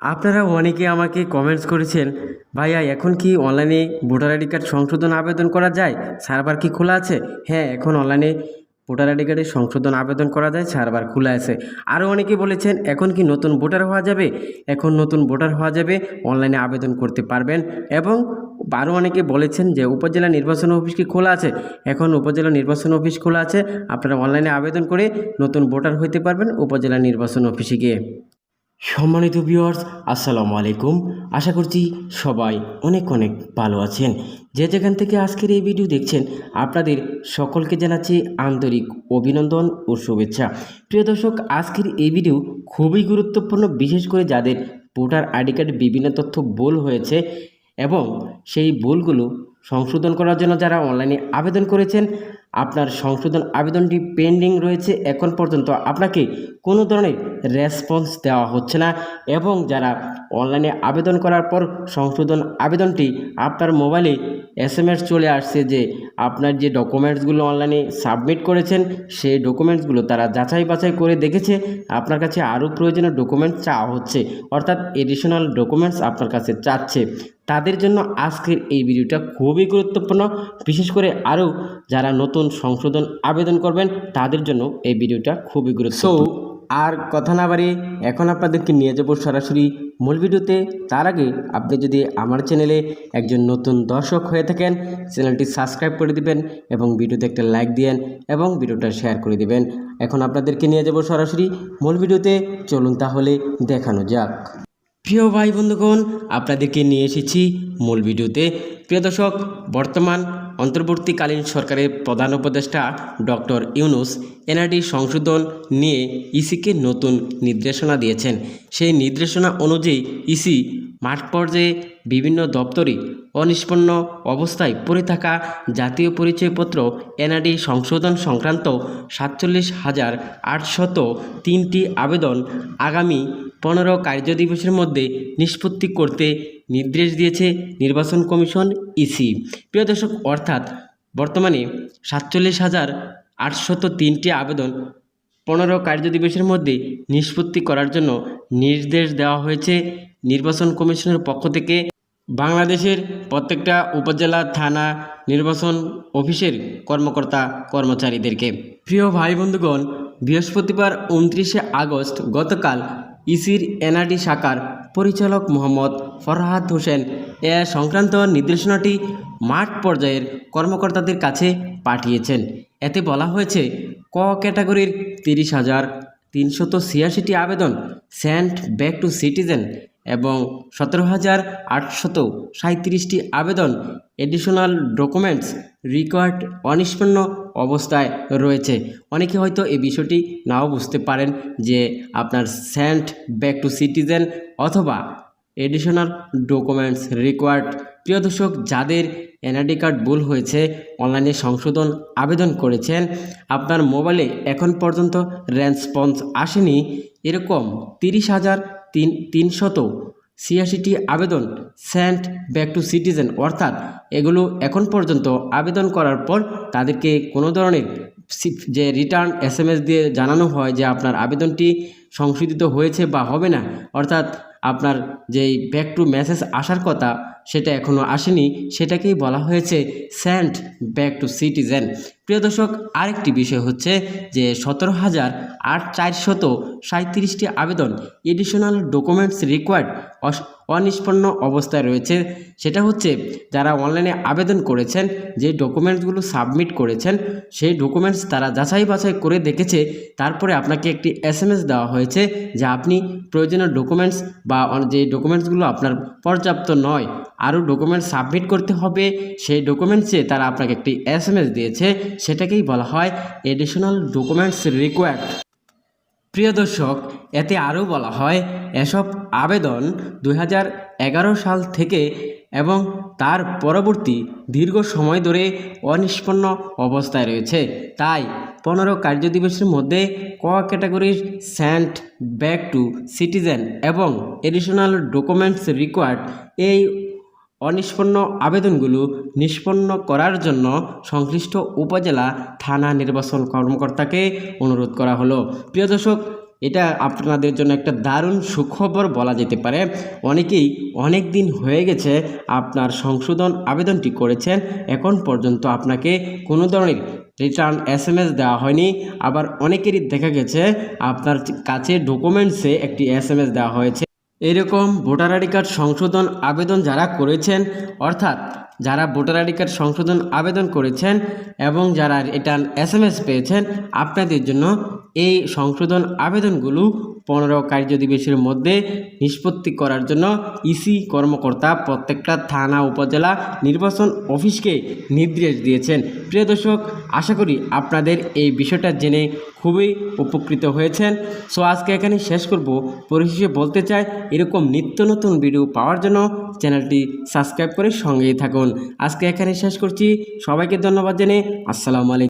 আপনারা অনেকে আমাকে কমেন্টস করেছেন, ভাইয়া, এখন কি অনলাইনে ভোটার আইডি কার্ড সংশোধন আবেদন করা যায়? সার্ভার কি খোলা আছে? হ্যাঁ এখন অনলাইনে ভোটার আইডি কার্ডের সংশোধন আবেদন করা যায় সার্ভার খোলা আছে। আরও অনেকে বলেছেন, এখন কি নতুন ভোটার হওয়া যাবে? এখন নতুন ভোটার হওয়া যাবে অনলাইনে আবেদন করতে পারবেন। এবং আরও অনেকে বলেছেন যে, উপজেলা নির্বাচন অফিস কি খোলা আছে? এখন উপজেলা নির্বাচন অফিস খোলা আছে, আপনারা অনলাইনে আবেদন করে নতুন ভোটার হইতে পারবেন উপজেলা নির্বাচন অফিসে গিয়ে। সম্মানিত ভিউয়ার্স আসসালামু আলাইকুম। আশা করছি সবাই অনেক অনেক ভালো আছেন। যে যেখান থেকে আজকের এই ভিডিও দেখছেন, আপনাদের সকলকে জানাচ্ছি আন্তরিক অভিনন্দন ও শুভেচ্ছা। প্রিয় দর্শক, আজকের এই ভিডিও খুবই গুরুত্বপূর্ণ, বিশেষ করে যাদের ভোটার আইডি কার্ডে বিভিন্ন তথ্য ভুল হয়েছে এবং সেই ভুলগুলো সংশোধন করার জন্য যারা অনলাইনে আবেদন করেছেন আপনার সংশোধন আবেদনটি পেন্ডিং রয়েছে এখন পর্যন্ত। আপনাকে কোনো ধরনের রেসপন্স দেওয়া হচ্ছে না এবং যারা অনলাইনে আবেদন করার পর সংশোধন আবেদনটি আপনার মোবাইলে এস চলে আসছে যে আপনার যে ডকুমেন্টসগুলো অনলাইনে সাবমিট করেছেন, সেই ডকুমেন্টসগুলো তারা যাচাই বাছাই করে দেখেছে। আপনার কাছে আরও প্রয়োজনীয় ডকুমেন্টস চাওয়া হচ্ছে, অর্থাৎ এডিশনাল ডকুমেন্টস আপনার কাছে চাচ্ছে। তাদের জন্য আজকের এই ভিডিওটা খুবই গুরুত্বপূর্ণ। বিশেষ করে আরও যারা নতুন সংশোধন আবেদন করবেন, তাদের জন্য এই ভিডিওটা খুবই গুরুত্বপূর্ণ। আর কথা না বাড়ি এখন আপনাদেরকে নিয়ে যাব সরাসরি মূল ভিডিওতে। তার আগে আপনি যদি আমার চ্যানেলে একজন নতুন দর্শক হয়ে থাকেন, চ্যানেলটি সাবস্ক্রাইব করে দিবেন এবং ভিডিওতে একটা লাইক দিয়েন এবং ভিডিওটা শেয়ার করে দিবেন। এখন আপনাদেরকে নিয়ে যাব সরাসরি মূল ভিডিওতে। চলুন তাহলে দেখানো যাক। প্রিয় ভাই বন্ধুগণ, আপনাদেরকে নিয়ে এসেছি মূল ভিডিওতে। প্রিয় দর্শক, বর্তমান অন্তর্বর্তীকালীন সরকারের প্রধান উপদেষ্টা ডক্টর ইউনুস এনআরডি সংশোধন নিয়ে ইসিকে নতুন নির্দেশনা দিয়েছেন। সেই নির্দেশনা অনুযায়ী ইসি মাঠ পর্যায়ে বিভিন্ন দপ্তরে অনিষ্পন্ন অবস্থায় পড়ে থাকা জাতীয় পরিচয়পত্র, এনআরডি সংশোধন সংক্রান্ত সাতচল্লিশ হাজার আটশত তিনটি আবেদন আগামী পনেরো কার্যদিবসের মধ্যে নিষ্পত্তি করতে নির্দেশ দিয়েছে নির্বাচন কমিশন ইসি। প্রিয় দর্শক, অর্থাৎ বর্তমানে সাতচল্লিশ হাজার আটশত তিনটি আবেদন পনেরো কার্যদিবসের মধ্যে নিষ্পত্তি করার জন্য নির্দেশ দেওয়া হয়েছে নির্বাচন কমিশনের পক্ষ থেকে। বাংলাদেশের প্রত্যেকটা উপজেলা, থানা, নির্বাচন অফিসের কর্মকর্তা, কর্মচারীদেরকে। প্রিয় ভাই বন্ধুগণ, বৃহস্পতিবার উনত্রিশে আগস্ট গতকাল ইসির এনআরডি শাখার পরিচালক মোহাম্মদ ফরহাদ হোসেন এ সংক্রান্ত নির্দেশনাটি মাঠ পর্যায়ের কর্মকর্তাদের কাছে পাঠিয়েছেন। এতে বলা হয়েছে, ক ক্যাটাগরির তিরিশ হাজার তিনশত ছিয়াশিটি আবেদন সেন্ট ব্যাক টু সিটিজেন এবং সতেরো হাজার আটশত সাঁত্রিশটি আবেদন এডিশনাল ডকুমেন্টস রিকোয়ার্ড অনিষ্পন্ন অবস্থায় রয়েছে। অনেকে হয়তো এই বিষয়টি নাও বুঝতে পারেন যে আপনার সেন্ট ব্যাক টু সিটিজেন অথবা এডিশনাল ডকুমেন্টস রিকোয়ার্ড প্রিয় দর্শক, যাদের এনআইডি কার্ড ভুল হয়েছে অনলাইনে সংশোধন আবেদন করেছেন, আপনার মোবাইলে এখন পর্যন্ত রেসপন্স আসেনি, এরকম তিরিশ হাজার তিন তিনশত ছিয়াশিটি আবেদন সেন্ট ব্যাক টু সিটিজেন অর্থাৎ এগুলো এখন পর্যন্ত আবেদন করার পর তাদেরকে কোনো ধরনের যে রিটার্ন এস দিয়ে জানানো হয় যে আপনার আবেদনটি সংশোধিত হয়েছে বা হবে না, অর্থাৎ আপনার যেই ব্যাক টু মেসেজ আসার কথা সেটা এখনও আসেনি, সেটাকেই বলা হয়েছে সেন্ট ব্যাক টু সিটিজেন প্রিয় দর্শক, আরেকটি বিষয় হচ্ছে যে সতেরো হাজার আট চারশত সাঁত্রিশটি আবেদন এডিশনাল ডকুমেন্টস রিকোয়ার্ড অনিষ্পন্ন অবস্থায় রয়েছে। সেটা হচ্ছে যারা অনলাইনে আবেদন করেছেন, যে ডকুমেন্টসগুলো সাবমিট করেছেন, সেই ডকুমেন্টস তারা যাচাই বাছাই করে দেখেছে। তারপরে আপনাকে একটি এস দেওয়া হয়েছে যে আপনি প্রয়োজনীয় ডকুমেন্টস বা যে ডকুমেন্টসগুলো আপনার পর্যাপ্ত নয়, আরও ডকুমেন্টস সাবমিট করতে হবে। সেই ডকুমেন্টসে তারা আপনাকে একটি এস দিয়েছে। সেটাকেই বলা হয় এডিশনাল ডকুমেন্টস রিকোয়ার্ড প্রিয় দর্শক, এতে আরও বলা হয়, এসব আবেদন দু হাজার এগারো সাল থেকে এবং তার পরবর্তী দীর্ঘ সময় ধরে অনিষ্পন্ন অবস্থায় রয়েছে। তাই পনেরো কার্যদিবসের মধ্যে ক ক্যাটাগরির স্যান্ট ব্যাক টু সিটিজেন এবং এডিশনাল ডকুমেন্টস রিকোয়ার্ড এই অনিষ্পন্ন আবেদনগুলো নিষ্পন্ন করার জন্য সংশ্লিষ্ট উপজেলা থানা নির্বাচন কর্মকর্তাকে অনুরোধ করা হলো। প্রিয় দর্শক, এটা আপনাদের জন্য একটা দারুণ সুখবর বলা যেতে পারে। অনেকেই অনেক দিন হয়ে গেছে আপনার সংশোধন আবেদনটি করেছেন। এখন পর্যন্ত আপনাকে কোনো ধরনের রিটার্ন এস এম এস দেওয়া হয়নি। আবার অনেকেরই দেখা গেছে আপনার কাছে ডকুমেন্টসে একটি এস এম এস দেওয়া হয়েছে। এরকম ভোটার আইডি কার্ড সংশোধন আবেদন যারা করেছেন, অর্থাৎ যারা ভোটার আইডি কার্ড সংশোধন আবেদন করেছেন এবং যারা রিটার্ন এস পেয়েছেন, আপনাদের জন্য এই সংশোধন আবেদনগুলো পনেরো কার্য দিবসের মধ্যে নিষ্পত্তি করার জন্য ইসি কর্মকর্তা প্রত্যেকটা থানা, উপজেলা নির্বাচন অফিসকে নির্দেশ দিয়েছেন। প্রিয় দর্শক, আশা করি আপনাদের এই বিষয়টা জেনে খুবই উপকৃত হয়েছেন। সো আজকে এখানে শেষ করব। পরিশেষে বলতে চাই, এরকম নিত্য নতুন ভিডিও পাওয়ার জন্য চ্যানেলটি সাবস্ক্রাইব করে সঙ্গেই থাকুন। আজকে এখানে শেষ করছি। সবাইকে ধন্যবাদ জেনে আসসালামু আলাইকুম।